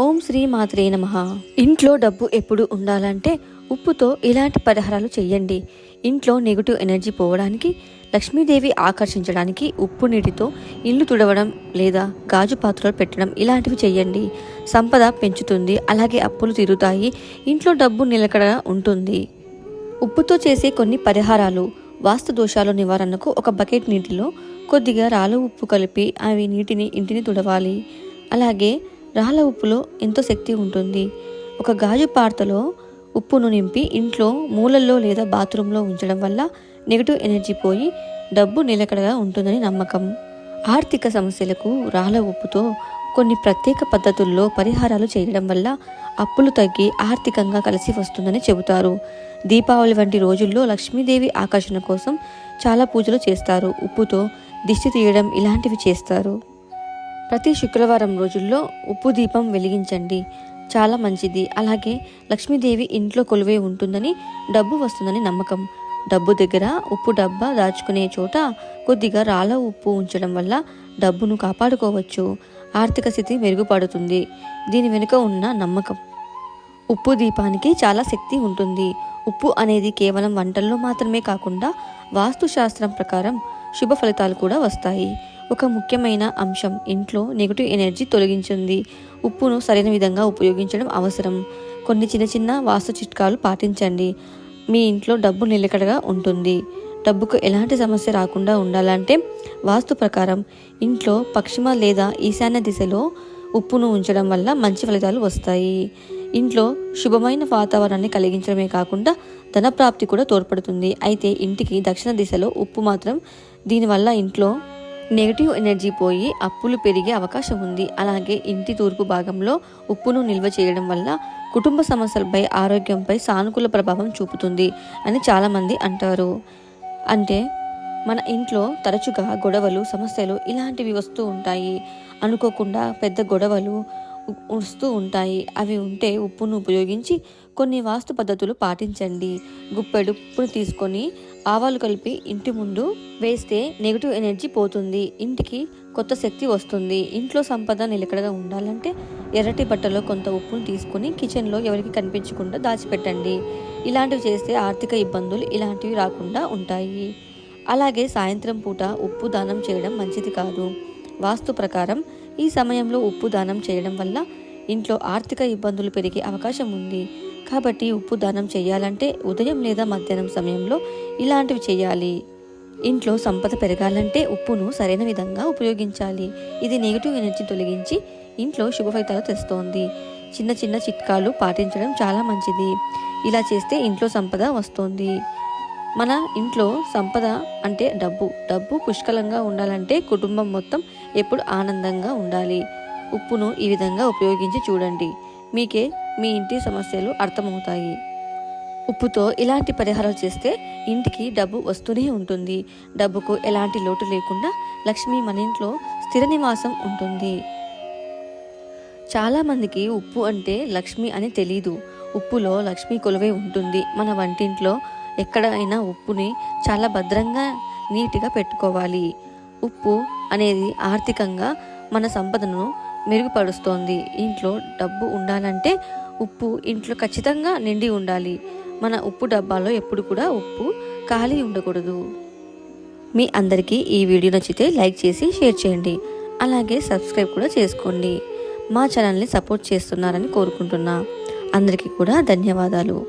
ఓం శ్రీ మాత్రే నమ. ఇంట్లో డబ్బు ఎప్పుడు ఉండాలంటే ఉప్పుతో ఇలాంటి పరిహారాలు చేయండి ఇంట్లో నెగిటివ్ ఎనర్జీ పోవడానికి లక్ష్మీదేవి ఆకర్షించడానికి ఉప్పు నీటితో ఇల్లు తుడవడం లేదా గాజు పాత్రలు పెట్టడం ఇలాంటివి చేయండి సంపద పెంచుతుంది అలాగే అప్పులు తీరుతాయి ఇంట్లో డబ్బు నిలకడగా ఉంటుంది. ఉప్పుతో చేసే కొన్ని పరిహారాలు వాస్తు దోషాలు నివారణకు ఒక బకెట్ నీటిలో కొద్దిగా రాళ్ళ ఉప్పు కలిపి అవి నీటిని ఇంటిని తుడవాలి. అలాగే రాళ్ళ ఉప్పులో ఎంతో శక్తి ఉంటుంది. ఒక గాజు పార్తలో ఉప్పును నింపి ఇంట్లో మూలల్లో లేదా బాత్రూంలో ఉంచడం వల్ల నెగిటివ్ ఎనర్జీ పోయి డబ్బు నిలకడగా ఉంటుందని నమ్మకం. ఆర్థిక సమస్యలకు రాళ్ళ ఉప్పుతో కొన్ని ప్రత్యేక పద్ధతుల్లో పరిహారాలు చేయడం వల్ల అప్పులు తగ్గి ఆర్థికంగా కలిసి వస్తుందని చెబుతారు. దీపావళి వంటి రోజుల్లో లక్ష్మీదేవి ఆకర్షణ కోసం చాలా పూజలు చేస్తారు. ఉప్పుతో దిష్టి తీయడం ఇలాంటివి చేస్తారు. ప్రతి శుక్రవారం రోజుల్లో ఉప్పు దీపం వెలిగించండి. చాలా మంచిది. అలాగే లక్ష్మీదేవి ఇంట్లో కొలువై ఉంటుందని డబ్బు వస్తుందని నమ్మకం. డబ్బు దగ్గర ఉప్పు డబ్బా దాచుకునే చోట కొద్దిగా రాళ్ళ ఉప్పు ఉంచడం వల్ల డబ్బును కాపాడుకోవచ్చు. ఆర్థిక స్థితి మెరుగుపడుతుంది. దీని వెనుక ఉన్న నమ్మకం. ఉప్పు దీపానికి చాలా శక్తి ఉంటుంది. ఉప్పు అనేది కేవలం వంటల్లో మాత్రమే కాకుండా వాస్తుశాస్త్రం ప్రకారం శుభ ఫలితాలు కూడా వస్తాయి. ఒక ముఖ్యమైన అంశం. ఇంట్లో నెగిటివ్ ఎనర్జీ తొలగించింది. ఉప్పును సరైన విధంగా ఉపయోగించడం అవసరం. కొన్ని చిన్న చిన్న వాస్తు చిట్కాలు పాటించండి. మీ ఇంట్లో డబ్బు నిలకడగా ఉంటుంది. డబ్బుకు ఎలాంటి సమస్య రాకుండా ఉండాలంటే వాస్తు ప్రకారం ఇంట్లో పశ్చిమ లేదా ఈశాన్య దిశలో ఉప్పును ఉంచడం వల్ల మంచి ఫలితాలు వస్తాయి. ఇంట్లో శుభమైన వాతావరణాన్ని కలిగించడమే కాకుండా ధనప్రాప్తి కూడా తోడ్పడుతుంది. అయితే ఇంటికి దక్షిణ దిశలో ఉప్పు మాత్రం దీనివల్ల ఇంట్లో నెగిటివ్ ఎనర్జీ పోయి అప్పులు పెరిగే అవకాశం ఉంది. అలాగే ఇంటి తూర్పు భాగంలో ఉప్పును నిల్వ చేయడం వల్ల కుటుంబ సమస్యలపై ఆరోగ్యంపై సానుకూల ప్రభావం చూపుతుంది అని చాలామంది అంటారు. అంటే మన ఇంట్లో తరచుగా గొడవలు సమస్యలు ఇలాంటివి వస్తూ ఉంటాయి. అనుకోకుండా పెద్ద గొడవలు వస్తూ ఉంటాయి. అవి ఉంటే ఉప్పును ఉపయోగించి కొన్ని వాస్తు పద్ధతులు పాటించండి. గుప్పెడు ఉప్పును తీసుకొని ఆవాలు కలిపి ఇంటి ముందు వేస్తే నెగిటివ్ ఎనర్జీ పోతుంది. ఇంటికి కొత్త శక్తి వస్తుంది. ఇంట్లో సంపద నిలకడగా ఉండాలంటే ఎర్రటి బట్టలో కొంత ఉప్పును తీసుకొని కిచెన్లో ఎవరికి కనిపించకుండా దాచిపెట్టండి. ఇలాంటివి చేస్తే ఆర్థిక ఇబ్బందులు ఇలాంటివి రాకుండా ఉంటాయి. అలాగే సాయంత్రం పూట ఉప్పు దానం చేయడం మంచిది కాదు. వాస్తు ప్రకారం ఈ సమయంలో ఉప్పు దానం చేయడం వల్ల ఇంట్లో ఆర్థిక ఇబ్బందులు పెరిగే అవకాశం ఉంది. కాబట్టి ఉప్పు దానం చేయాలంటే ఉదయం లేదా మధ్యాహ్నం సమయంలో ఇలాంటివి చేయాలి. ఇంట్లో సంపద పెరగాలంటే ఉప్పును సరైన విధంగా ఉపయోగించాలి. ఇది నెగిటివ్ ఎనర్జీ తొలగించి ఇంట్లో శుభ ఫలితాలు తెస్తోంది. చిన్న చిన్న చిట్కాలు పాటించడం చాలా మంచిది. ఇలా చేస్తే ఇంట్లో సంపద వస్తుంది. మన ఇంట్లో సంపద అంటే డబ్బు. డబ్బు పుష్కలంగా ఉండాలంటే కుటుంబం మొత్తం ఎప్పుడు ఆనందంగా ఉండాలి. ఉప్పును ఈ విధంగా ఉపయోగించి చూడండి. మీకే మీ ఇంటి సమస్యలు అర్థమవుతాయి. ఉప్పుతో ఇలాంటి పరిహారాలు చేస్తే ఇంటికి డబ్బు వస్తూనే ఉంటుంది. డబ్బుకు ఎలాంటి లోటు లేకుండా లక్ష్మి మన ఇంట్లో స్థిర నివాసం ఉంటుంది. చాలామందికి ఉప్పు అంటే లక్ష్మి అని తెలీదు. ఉప్పులో లక్ష్మి కొలువై ఉంటుంది. మన వంటింట్లో ఎక్కడైనా ఉప్పుని చాలా భద్రంగా నీట్గా పెట్టుకోవాలి. ఉప్పు అనేది ఆర్థికంగా మన సంపదను మెరుగుపరుస్తోంది. ఇంట్లో డబ్బు ఉండాలంటే ఉప్పు ఇంట్లో ఖచ్చితంగా నిండి ఉండాలి. మన ఉప్పు డబ్బాలో ఎప్పుడు కూడా ఉప్పు ఖాళీ ఉండకూడదు. మీ అందరికీ ఈ వీడియో నచ్చితే లైక్ చేసి షేర్ చేయండి. అలాగే సబ్స్క్రైబ్ కూడా చేసుకోండి. మా ఛానల్ని సపోర్ట్ చేస్తున్నారని కోరుకుంటున్నా. అందరికీ కూడా ధన్యవాదాలు.